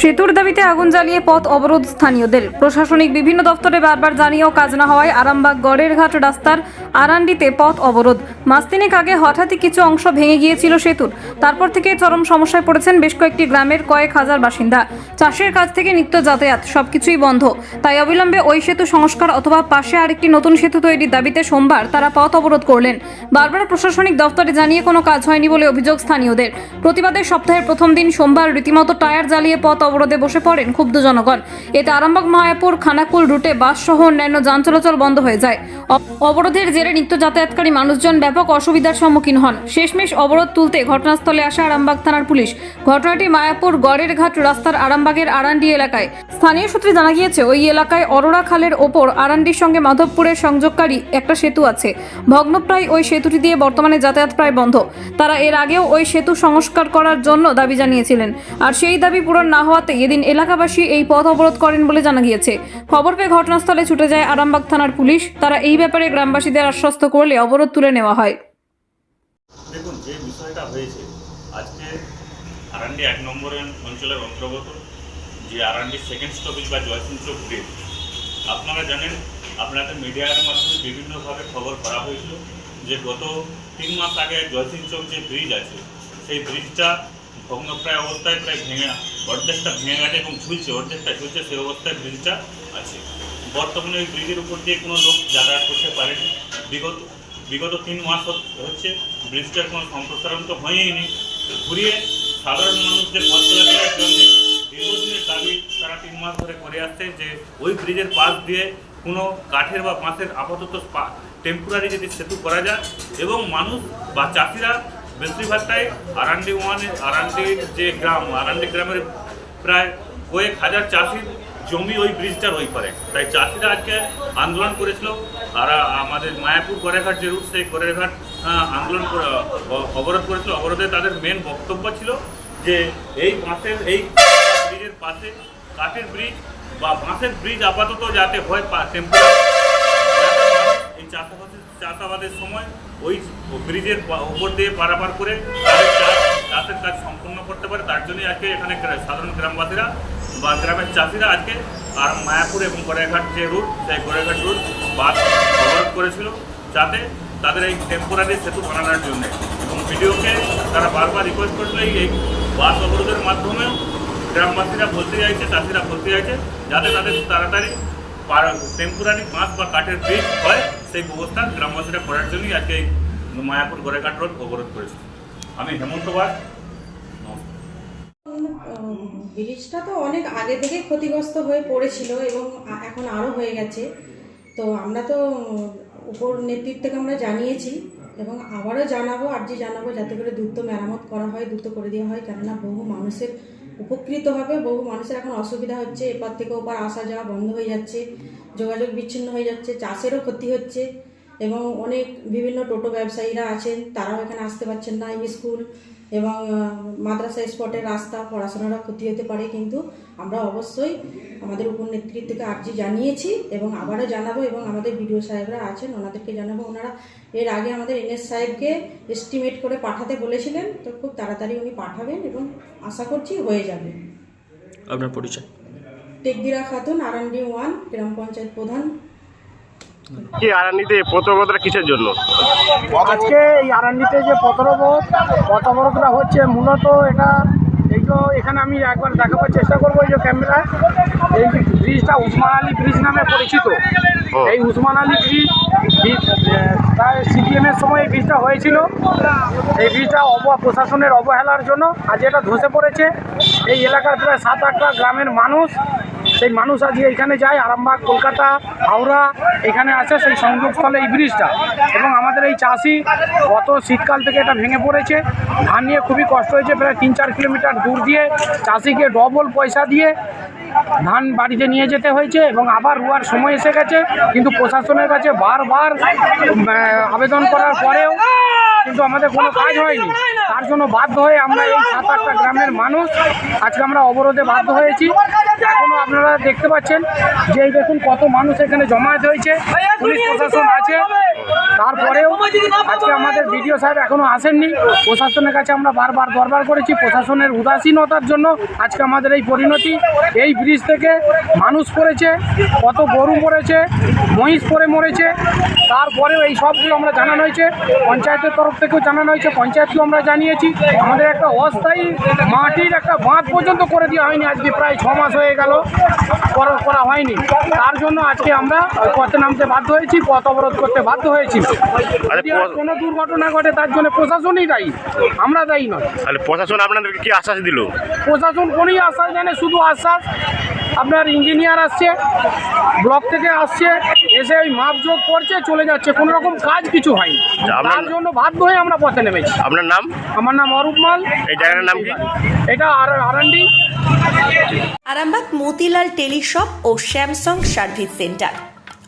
সেতুর দাবিতে আগুন জ্বালিয়ে পথ অবরোধ স্থানীয়দের। প্রশাসনিক বিভিন্ন দপ্তরে বারবার জানিয়েও কাজ না হওয়ায় আরামবাগ গড়ের ঘাট রাস্তার আরান্ডিতে পথ অবরোধ। মাস তিনেক আগে হঠাৎই কিছু অংশ ভেঙে গিয়েছিল সেতুর। তারপর থেকে চরম সমস্যায় পড়েছেন বেশ কয়েকটি গ্রামের কয়েক হাজার বাসিন্দা। চাষের কাজ থেকে নিত্য যাতায়াত সবকিছুই বন্ধ। তাই অবিলম্বে ওই সেতু সংস্কার অথবা পাশে আরেকটি নতুন সেতু তৈরির দাবিতে সোমবার তারা পথ অবরোধ করলেন। বারবার প্রশাসনিক দপ্তরে জানিয়ে কোনো কাজ হয়নি বলে অভিযোগ স্থানীয়দের। প্রতিবাদের সপ্তাহের প্রথম দিন সোমবার রীতিমতো টায়ার জ্বালিয়ে পথ অবরোধে বসে পড়েন ক্ষুব্ধ জনগণ। এতে আরামবাগ, মায়াপুর, খানাকুল, রুটে বাস সহ অন্যান্য যান চলাচল বন্ধ হয়ে যায়। অবরোধের জেরে নিত্য যাতায়াতকারী মানুষজন ব্যাপক অসুবিধার সম্মুখীন হন। শেষমেশ অবরোধ তুলতে ঘটনাস্থলে আসে আরামবাগ থানার পুলিশ। ঘটনাটি মায়াপুর গড়ের ঘাট রাস্তার আরামবাগের আরান্ডি এলাকায়। স্থানীয় সূত্রে জানা গিয়েছে, ওই এলাকায় অরোরা খালের ওপর আরান্ডির সঙ্গে মাধবপুরের সংযোগকারী একটা সেতু আছে। ভগ্নপ্রায় ওই সেতুটি দিয়ে বর্তমানে যাতায়াত প্রায় বন্ধ। তারা এর আগেও ওই সেতু সংস্কার করার জন্য দাবি জানিয়েছিলেন। আর সেই দাবি পূরণ না হওয়াতে এদিন এলাকাবাসী এই পথ অবরোধ করেন বলে জানা গিয়েছে। খবর পেয়ে ঘটনাস্থলে ছুটে যায় আরামবাগ থানার পুলিশ। তারা এই ব্যাপারে গ্রামবাসীদের আশ্বস্ত করলে অবরোধ তুলে নেওয়া হয়। দেখুন, যে বিষয়টা হয়েছে, আজকে আরান্ডি এক নম্বরের অঞ্চলের অন্তর্গত, যে আরান্ডি সেকেন্ড স্টপেজ বা জয়সিং চোক ব্রিজ আপনারা জানেন, আপনাদের মিডিয়ার মাধ্যমে বিভিন্নভাবে খবর করা হয়েছিল যে গত তিন মাস আগে জয়সিং চোক যে ব্রিজ আছে, সেই ব্রিজটা ভগ্নপ্রায় অবস্থায় প্রায় ভেঙে অর্ধেকটা ভেঙে গেছে এবং ঝুলছে, অর্ধেকটা ঝুলছে, সেই অবস্থায় ব্রিজটা আছে। বর্তমানে ওই ব্রিজের উপর দিয়ে কোনো লোক যাতায়াত করতে পারেনি। বিগত বিগত তিন মাস হচ্ছে ব্রিজটার কোনো সম্প্রসারণ তো হয়ই নি। ঘুরিয়ে সাধারণ মানুষদের পথ চলাচলের জন্য দীর্ঘদিনের দাবি তারা তিন মাস ধরে করে আসছে যে ওই ব্রিজের পাশ দিয়ে কোনো কাঠের বা বাঁশের আপাতত টেম্পোরারি যদি সেতু করা যায় এবং মানুষ বা চাষিরা বেশিরভাগটাই আরান্ডি ওয়ানে আরান্ডির যে গ্রাম, আরান্ডি গ্রামের প্রায় কয়েক হাজার চাষির জমি ওই ব্রিজটার ওই পারে। তাই চাষিরা আজকে আন্দোলন করেছিল। আর আমাদের মায়াপুর করেঘাট যে রুট সেই করেঘাট আন্দোলন অবরোধ করেছিল। অবরোধে তাদের মেন বক্তব্য ছিল যে এই বাঁশের এই ব্রিজের পাশে কাঠের ব্রিজ বা বাঁশের ব্রিজ আপাতত যাতে হয় টেম্পোরারি এই চাষাবাদের চাষাবাদের সময় ওই ব্রিজের উপর দিয়ে পারাপার করে তাদের চাষ চাষের কাজ সম্পন্ন করতে পারে। তার জন্যই আজকে এখানে সাধারণ গ্রামবাসীরা বা গ্রামের চাষিরা আজকে আর মায়াপুর এবং গড়াইঘাট যে রুট সেই গড়াইঘাট রুট বাস অবরোধ করেছিল যাতে তাদের এই টেম্পোরারি সেতু বানানোর জন্য। এবং ভিডিওকে তারা বারবার রিকোয়েস্ট করেছিল এই এই বাস অবরোধের মাধ্যমেও। গ্রামবাসীরা বলতে চাইছে, চাষিরা বলতে চাইছে, যাতে তাদের তাড়াতাড়ি টেম্পোরারি বাঁশ বা কাঠের ব্রিজ হয়, সেই ব্যবস্থা গ্রামবাসীরা করার জন্যই আজকে মায়াপুর গড়েঘাট রোড অবরোধ করেছে। আমি হেমন্ত বাস ব্রিজটা তো অনেক আগে থেকে ক্ষতিগ্রস্ত হয়ে পড়েছিল এবং এখন আরও হয়ে গেছে। তো আমরা তো উপর নেতৃত্বকে আমরা জানিয়েছি এবং আবারও জানাব আর জানাব যাতে করে দ্রুত মেরামত করা হয়, দ্রুত করে দেওয়া হয়, কেননা বহু মানুষের উপকৃত হবে। বহু মানুষের এখন অসুবিধা হচ্ছে। এপার থেকে ওপার আসা যাওয়া বন্ধ হয়ে যাচ্ছে। যোগাযোগ বিচ্ছিন্ন হয়ে যাচ্ছে। চাষেরও ক্ষতি হচ্ছে এবং অনেক বিভিন্ন টোটো ব্যবসায়ীরা আছেন। তারাও এখানে আসতে পারছেন না। স্কুল এবং মাদ্রাসা স্পটের রাস্তা পড়াশোনারও ক্ষতি হতে পারে কিন্তু আমরা অবশ্যই আমাদের উপর নেতৃত্বকে আর্জি জানিয়েছি এবং আবারও জানাব এবং আমাদের বিডিও সাহেবরা আছেন ওনাদেরকে জানাব। ওনারা এর আগে আমাদের এনএস সাহেবকে এস্টিমেট করে পাঠাতে বলেছিলেন তো খুব তাড়াতাড়ি উনি পাঠাবেন এবং আশা করছি হয়ে যাবে। আপনার পরিচয়? টেকদিরা খাতুন আরান্ডি ওয়ান গ্রাম পঞ্চায়েত প্রধান। কি আরানিতে প্রতিরোধটা কিসের জন্য? আজকে এই আরান্ডিতে যে পথরবোধ পথবরোধটা হচ্ছে মূলত এটা এই যে এখানে আমি একবার দেখাবার চেষ্টা করব এই যে ক্যামেরায়। এই যে ব্রিজটা উসমান আলী ব্রিজ নামে পরিচিত। এই উসমান আলী ব্রিজ প্রায় সিপিএম এর সময় এই ব্রিজটা হয়েছিল। এই ব্রিজটা অব প্রশাসনের অবহেলার জন্য আজ এটা ধসে পড়েছে এই এলাকার প্রায় সাত আটটা গ্রামের মানুষ সেই মানুষ আজ এখানে যায়, আরামবাগ, কলকাতা, হাওড়া, এখানে আছে সেই সংযোগস্থলে এই ব্রিজটা। এবং আমাদের এই চাষি গত শীতকাল থেকে এটা ভেঙে পড়েছে। ধান নিয়ে খুবই কষ্ট হয়েছে, প্রায় তিন চার কিলোমিটার দূর দিয়ে চাষিকে ডবল পয়সা দিয়ে ধান বাড়িতে নিয়ে যেতে হয়েছে এবং আবার রোয়ার সময় এসে গেছে। কিন্তু প্রশাসনের কাছে বারবার আবেদন করার পরেও কিন্তু আমাদের কোনো কাজ হয়নি। তার জন্য বাধ্য হয়ে আমরা এই সাত আটটা গ্রামের মানুষ আজকে আমরা অবরোধে বাধ্য হয়েছি। এখনও আপনারা দেখতে পাচ্ছেন যে দেখুন কত মানুষ এখানে জমায়েত হয়েছে। পুলিশ প্রশাসন আছে। তারপরেও আজকে আমাদের বিডিও সাহেব এখনও আসেননি। প্রশাসনের কাছে আমরা বারবার দরবার করেছি। প্রশাসনের উদাসীনতার জন্য আজকে আমাদের এই পরিণতি। এই ব্রিজ থেকে মানুষ পড়েছে, কত গরু মরেছে, মহিষ পরে মরেছে। তারপরেও এই সবগুলো আমরা জানানো হয়েছে। পঞ্চায়েতের তরফ থেকেও জানানো হয়েছে। পঞ্চায়েতকেও আমরা জানিয়েছি। আমাদের একটা অস্থায়ী মাটির একটা বাঁধ পর্যন্ত করে দেওয়া হয়নি। আজকে প্রায় ছ মাস হয়ে গেল করা হয়নি। তার জন্য আজকে আমরা পথে নামতে বাধ্য হয়েছি, পথ অবরোধ করতে বাধ্য হয়েছি। কোনো দুর্ঘটনা ঘটে তার জন্য প্রশাসনই দায়ী। আমরা দায়ী নয়। তাহলে প্রশাসন আপনাদেরকে কি আশ্বাস দিল? প্রশাসন কোনোই আশ্বাস জানে শুধু আশ্বাস আপনার ইঞ্জিনিয়ার আসছে ব্লক থেকে আসছে এসে ওই মাপযোগ করছে চলে যাচ্ছে। কোনো রকম কাজ কিছু হয়নি। আপনার- তার জন্য বাধ্য হয়ে আমরা পথে নেমেছি। আপনার নাম? আমার নাম অরূপ মাল। এই জায়গাটার নাম কি? এটা আর আরান্ডি আরামবাগ মতিলাল টেলিশপ ও স্যামসাং সার্ভিস সেন্টার।